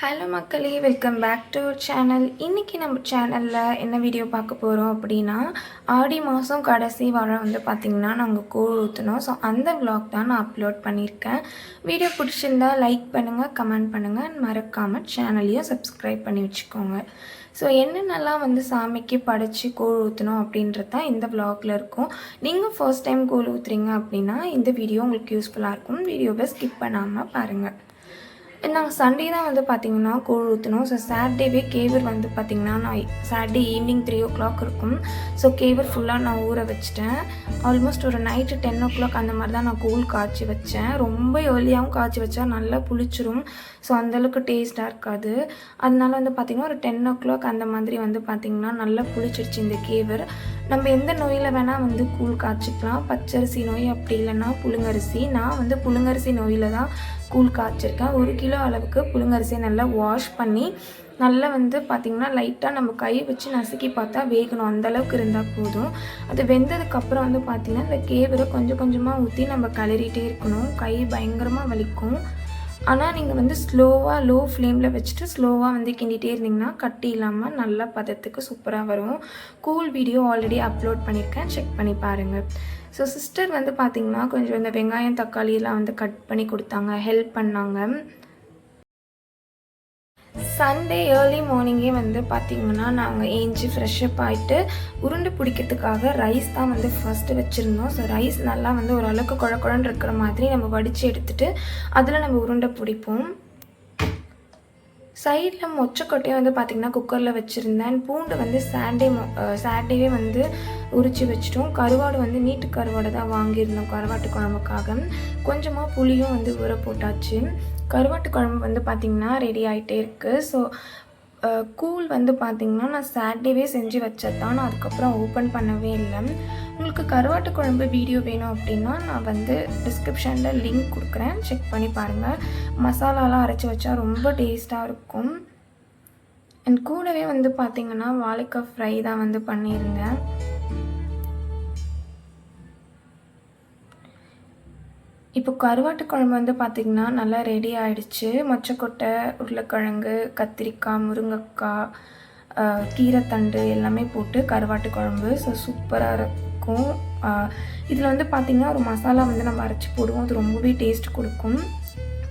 Hello மக்களே welcome back to channel இன்றைக்கி நம்ம சேனலில் என்ன வீடியோ பார்க்க போகிறோம் அப்படின்னா ஆடி மாதம் கடைசி வாரம் வந்து பார்த்திங்கன்னா நாங்கள் கூழ் ஊற்றினோம் ஸோ அந்த vlog தான் நான் அப்லோட் பண்ணியிருக்கேன். வீடியோ பிடிச்சிருந்தா லைக் பண்ணுங்கள் கமெண்ட் பண்ணுங்கள் மறக்காமல் சேனலையும் சப்ஸ்கிரைப் பண்ணி வச்சுக்கோங்க. ஸோ என்னென்னலாம் வந்து சாமிக்கு படைச்சி கூழ் ஊற்றணும் அப்படின்றது தான் இந்த விளாகில் இருக்கும். நீங்கள் ஃபர்ஸ்ட் டைம் கூழ் ஊற்றுறீங்க அப்படின்னா இந்த வீடியோ உங்களுக்கு யூஸ்ஃபுல்லாக இருக்கும். வீடியோவை ஸ்கிப் பண்ணாமல் பாருங்கள் நாங்கள் சண்டே தான் வந்து பார்த்தீங்கன்னா கூழ் ஊற்றினோம் ஸோ சாட்டர்டேவே கேவர் வந்து பார்த்தீங்கன்னா நான் Saturday evening three o'clock இருக்கும் ஸோ கேவர் ஃபுல்லாக நான் ஊற வச்சிட்டேன். ஆல்மோஸ்ட் ஒரு நைட்டு டென் ஓ கிளாக் அந்த மாதிரி தான் நான் கூழ் காய்ச்சி வச்சேன். ரொம்ப ஏர்லியாகவும் காய்ச்சி வச்சா நல்லா புளிச்சிரும். ஸோ அந்தளவுக்கு டேஸ்ட்டாக இருக்காது. அதனால வந்து பார்த்திங்கன்னா ஒரு டென் ஓ கிளாக் அந்த மாதிரி வந்து பார்த்திங்கன்னா நல்லா புளிச்சிருச்சு இந்த கேவர் நம்ம எந்த நோயில் வேணால் வந்து கூழ் காய்ச்சிக்கலாம். பச்சரிசி நோய் அப்படி இல்லைன்னா புழுங்கரிசி. நான் வந்து புழுங்கரிசி நோயில் தான் கூழ் காய்ச்சிருக்கேன். ஒரு கிலோ அளவுக்கு புழுங்கரிசியை நல்லா வாஷ் பண்ணி நல்லா வந்து பார்த்திங்கன்னா லைட்டாக நம்ம கை வச்சு நசுக்கி பார்த்தா வேகணும். அந்தளவுக்கு இருந்தால் போதும். அது வெந்ததுக்கப்புறம் வந்து பார்த்திங்கன்னா இந்த கேவரை கொஞ்சம் கொஞ்சமாக ஊற்றி நம்ம கிளறிட்டே இருக்கணும். கை பயங்கரமாக வலிக்கும். ஆனால் நீங்கள் வந்து ஸ்லோவாக லோ ஃப்ளேமில் வச்சுட்டு ஸ்லோவாக வந்து கிண்டிகிட்டே இருந்தீங்கன்னா கட்டி இல்லாமல் நல்லா பதத்துக்கு சூப்பராக வரும். கூல் வீடியோ ஆல்ரெடி அப்லோட் பண்ணியிருக்கேன் செக் பண்ணி பாருங்கள் ஸோ சிஸ்டர் வந்து பார்த்திங்கன்னா கொஞ்சம் இந்த வெங்காயம் தக்காளி எல்லாம் வந்து கட் பண்ணி கொடுத்தாங்க. ஹெல்ப் பண்ணாங்க. சண்டே ஏர்லி மார்னிங்கே வந்து பார்த்திங்கன்னா நாங்கள் ஏஞ்சி ஃப்ரெஷ்அப் ஆகிட்டு உருண்டை பிடிக்கிறதுக்காக ரைஸ் தான் வந்து ஃபஸ்ட்டு வச்சுருந்தோம். ஸோ ரைஸ் நல்லா வந்து ஓரளவுக்கு குழ குழன்னு இருக்கிற மாதிரி நம்ம வடித்து எடுத்துகிட்டு அதில் நம்ம உருண்டை பிடிப்போம். சைடில் மொச்சக்கொட்டையும் வந்து பார்த்திங்கன்னா குக்கரில் வச்சுருந்தேன். பூண்டு வந்து சாட்டே சாட்டேவே வந்து உரித்து வச்சிட்டோம். கருவாடு வந்து நீட்டு கருவாடு தான் வாங்கியிருந்தோம். கருவாட்டு குழம்புக்காக. கொஞ்சமாக புளியும் வந்து ஊற போட்டாச்சு. கருவாட்டு குழம்பு வந்து பார்த்திங்கன்னா ரெடி ஆகிட்டே இருக்குது ஸோ கூழ் வந்து பார்த்திங்கன்னா நான் சாட்டர்டேவே செஞ்சு வச்சது தான் நான் அதுக்கப்புறம் ஓப்பன் பண்ணவே இல்லை. உங்களுக்கு கருவாட்டு குழம்பு வீடியோ வேணும் அப்படின்னா நான் வந்து டிஸ்கிரிப்ஷனில் லிங்க் கொடுக்குறேன். செக் பண்ணி பாருங்கள் மசாலாலாம் அரைச்சி வச்சா ரொம்ப டேஸ்ட்டாக இருக்கும். அண்ட் கூடவே வந்து பார்த்திங்கன்னா வாழைக்காய் ஃப்ரை தான் வந்து பண்ணியிருந்தேன். இப்போ கருவாட்டு குழம்பு வந்து பார்த்திங்கன்னா நல்லா ரெடி ஆயிடுச்சு. மொச்சக்கொட்டை உருளைக்கிழங்கு கத்திரிக்காய் முருங்கைக்காய் கீரைத்தண்டு எல்லாமே போட்டு கருவாட்டு குழம்பு. ஸோ சூப்பராக இருக்கும் இதில் வந்து பார்த்திங்கன்னா ஒரு மசாலா வந்து நம்ம அரைச்சி போடுவோம். அது ரொம்பவே டேஸ்ட் கொடுக்கும்.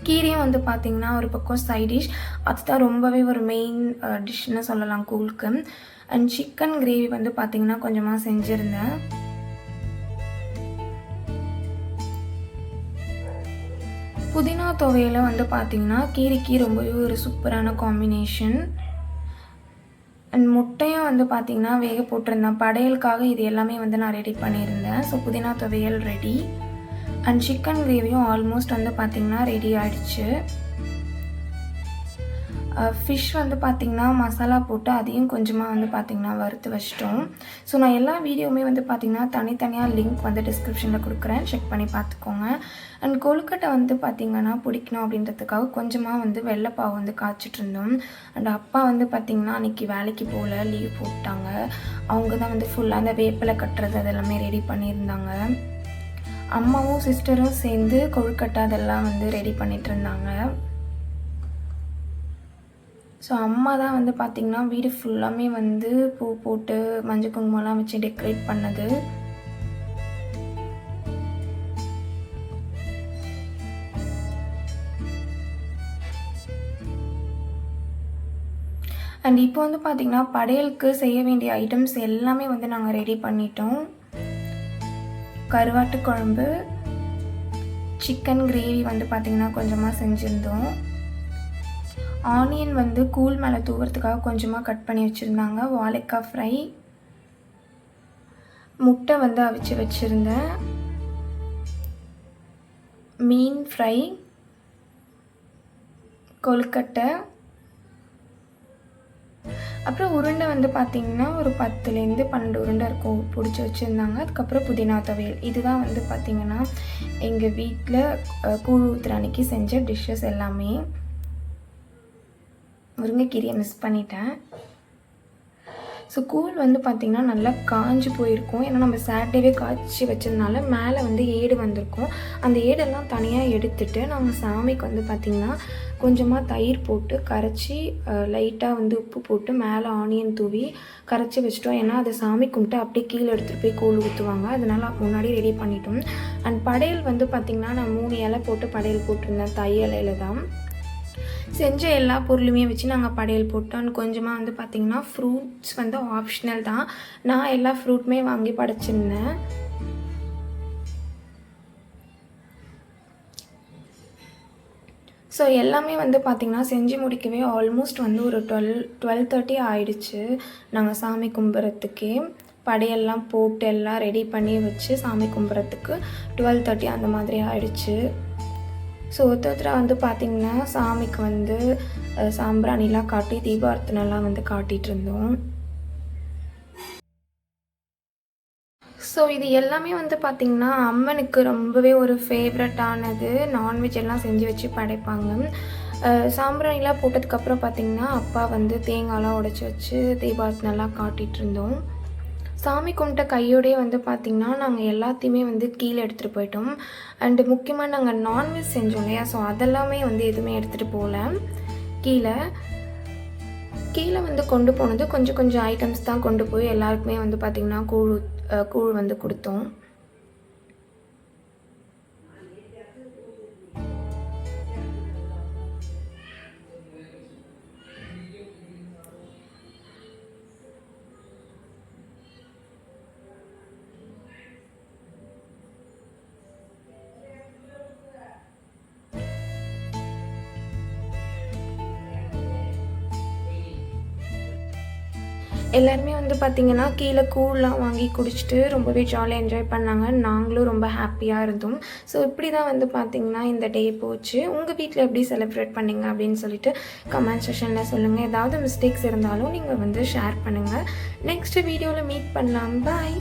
கீரையும் வந்து பார்த்திங்கன்னா ஒரு பக்கம் சைட் டிஷ் அதுதான் ரொம்பவே ஒரு மெயின் டிஷ்னு சொல்லலாம் கூழுக்கு. அண்ட் சிக்கன் கிரேவி வந்து பார்த்திங்கன்னா கொஞ்சமாக செஞ்சுருந்தேன். புதினா துவையில வந்து பார்த்தீங்கன்னா கீரைக்கு ரொம்பவே ஒரு சூப்பரான காம்பினேஷன் அண்ட் முட்டையும் வந்து பார்த்தீங்கன்னா வேக போட்டிருந்தேன். படையலுக்காக இது எல்லாமே வந்து நான் ரெடி பண்ணியிருந்தேன். ஸோ புதினா துவையல் ரெடி அண்ட் சிக்கன் கிரேவியும் ஆல்மோஸ்ட் வந்து பார்த்தீங்கன்னா ரெடி ஆகிடுச்சு ஃபிஷ் வந்து பார்த்திங்கன்னா மசாலா போட்டு அதையும் கொஞ்சமாக வந்து பார்த்திங்கன்னா வறுத்து வச்சிட்டோம். ஸோ நான் எல்லா வீடியோவுமே வந்து பார்த்திங்கன்னா தனித்தனியாக லிங்க் வந்து டிஸ்கிரிப்ஷனில் கொடுக்குறேன். செக் பண்ணி பார்த்துக்கோங்க அண்ட் கொழுக்கட்டை வந்து பார்த்திங்கன்னா பிடிக்கணும் அப்படின்றதுக்காக கொஞ்சமாக வந்து வெள்ளைப்பாவை வந்து காய்ச்சிட்டு இருந்தோம். அண்ட் அப்பா வந்து பார்த்திங்கன்னா அன்றைக்கி வேலைக்கு போகல லீவ் போட்டாங்க. அவங்க தான் வந்து ஃபுல்லாக அந்த வேப்பிலை கட்டுறது அதெல்லாமே ரெடி பண்ணியிருந்தாங்க. அம்மாவும் சிஸ்டரும் சேர்ந்து கொழுக்கட்டை அதெல்லாம் வந்து ரெடி பண்ணிகிட்டு இருந்தாங்க. ஸோ அம்மா தான் வந்து பார்த்திங்கன்னா வீடு ஃபுல்லாமே வந்து பூ போட்டு மஞ்சள் குங்குமம்லாம் வச்சு டெக்கரேட் பண்ணது. அண்ட் இப்போ வந்து பார்த்திங்கன்னா படையலுக்கு செய்ய வேண்டிய ஐட்டம்ஸ் எல்லாமே வந்து நாங்கள் ரெடி பண்ணிட்டோம். கருவாட்டு குழம்பு சிக்கன் கிரேவி வந்து பார்த்திங்கன்னா கொஞ்சமாக செஞ்சுருந்தோம். ஆனியன் வந்து கூழ் மேலே தூவுறதுக்காக கொஞ்சமாக கட் பண்ணி வச்சுருந்தாங்க. வாழைக்காய் ஃப்ரை. முட்டை வந்து அவிச்சு வச்சுருந்தேன். மீன் ஃப்ரை. கொழுக்கட்டை. அப்புறம் உருண்டை வந்து பார்த்திங்கன்னா ஒரு பத்துலேருந்து பன்னெண்டு உருண்டை இருக்கும் பிடிச்சி வச்சுருந்தாங்க. அதுக்கப்புறம் புதினா துவையல். இதுதான் வந்து பார்த்திங்கன்னா எங்கள் வீட்டில் கூழ் ஊத்துற அன்னைக்கு செஞ்ச டிஷ்ஷஸ் எல்லாமே. முருங்கைக்கீரையை மிஸ் பண்ணிட்டேன். ஸோ கூழ் வந்து பார்த்திங்கன்னா நல்லா காஞ்சு போயிருக்கும். ஏன்னா நம்ம சாட்டர்டேவே காய்ச்சி வச்சதுனால மேலே வந்து ஏடு வந்திருக்கும். அந்த ஏடெல்லாம் தனியாக எடுத்துட்டு நாங்கள் சாமிக்கு வந்து பார்த்திங்கன்னா கொஞ்சமாக தயிர் போட்டு கரைச்சி லைட்டாக வந்து உப்பு போட்டு மேலே ஆனியன் தூவி கரைச்சி வச்சிட்டோம். ஏன்னா அதை சாமி கும்பிட்டு அப்படியே கீழே எடுத்துகிட்டு போய் கூழ் ஊற்றுவாங்க அதனால் முன்னாடி ரெடி பண்ணிட்டோம். அண்ட் படையல் வந்து பார்த்திங்கன்னா நான் மூணு இலை போட்டு படையல் போட்டிருந்தேன். தை இலையில தான். செஞ்ச எல்லா பொருளுமே வச்சு நாங்கள் படையல் போட்டோம். கொஞ்சமாக வந்து பார்த்திங்கன்னா ஃப்ரூட்ஸ் வந்து ஆப்ஷனல் தான். நான் எல்லா ஃப்ரூட்டுமே வாங்கி படைச்சிருந்தேன். ஸோ எல்லாமே வந்து பார்த்திங்கன்னா செஞ்சு முடிக்கவே ஆல்மோஸ்ட் வந்து ஒரு டுவெல் டுவெல் தேர்ட்டி ஆயிடுச்சு. நாங்கள் சாமி கும்பிட்றதுக்கே படையெல்லாம் போட்டு எல்லாம் ரெடி பண்ணி வச்சு சாமி கும்பிட்றதுக்கு டுவெல் தேர்ட்டி அந்த மாதிரி ஆயிடுச்சு. ஸோ ஒருத்தர் வந்து பார்த்திங்கன்னா சாமிக்கு வந்து சாம்பிராணிலாம் காட்டி தீபார்த்தனைலாம் வந்து காட்டிகிட்டு இருந்தோம் ஸோ இது எல்லாமே வந்து பார்த்திங்கன்னா அம்மனுக்கு ரொம்பவே ஒரு ஃபேவரட்டானது நான்வெஜ் எல்லாம் செஞ்சு வச்சு படைப்பாங்க. சாம்பிராணிலாம் போட்டதுக்கப்புறம் பார்த்திங்கன்னா அப்பா வந்து தேங்காய்லாம் உடைச்சி வச்சு தீபார்த்தனைலாம் காட்டிகிட்டு இருந்தோம் சாமி கும்பிட்ட கையோடே வந்து பார்த்திங்கன்னா நாங்கள் எல்லாத்தையுமே வந்து கீழே எடுத்துகிட்டு போயிட்டோம். அண்டு முக்கியமாக நாங்கள் நான்வெஜ் செஞ்சோம் இல்லையா? ஸோ அதெல்லாமே வந்து எதுவுமே எடுத்துகிட்டு போகல. கீழே. கீழே வந்து கொண்டு போனது கொஞ்சம் கொஞ்சம் ஐட்டம்ஸ் தான் கொண்டு போய் எல்லாருக்குமே வந்து பார்த்திங்கன்னா கூழ் கூழ் வந்து கொடுத்தோம். எல்லாருமே வந்து பார்த்திங்கன்னா கீழே கூழ்லாம் வாங்கி குடிச்சிட்டு ரொம்பவே ஜாலியாக என்ஜாய் பண்ணாங்க. நாங்களும் ரொம்ப ஹாப்பியாக இருந்தோம். ஸோ இப்படி தான் வந்து பார்த்திங்கன்னா இந்த டே போச்சு. உங்கள் வீட்டில் எப்படி செலிப்ரேட் பண்ணிங்க அப்படின்னு சொல்லிட்டு கமெண்ட் செஷனில் சொல்லுங்கள் ஏதாவது மிஸ்டேக்ஸ் இருந்தாலும் நீங்கள் வந்து ஷேர் பண்ணுங்கள் நெக்ஸ்ட் வீடியோவில் மீட் பண்ணலாம். பாய்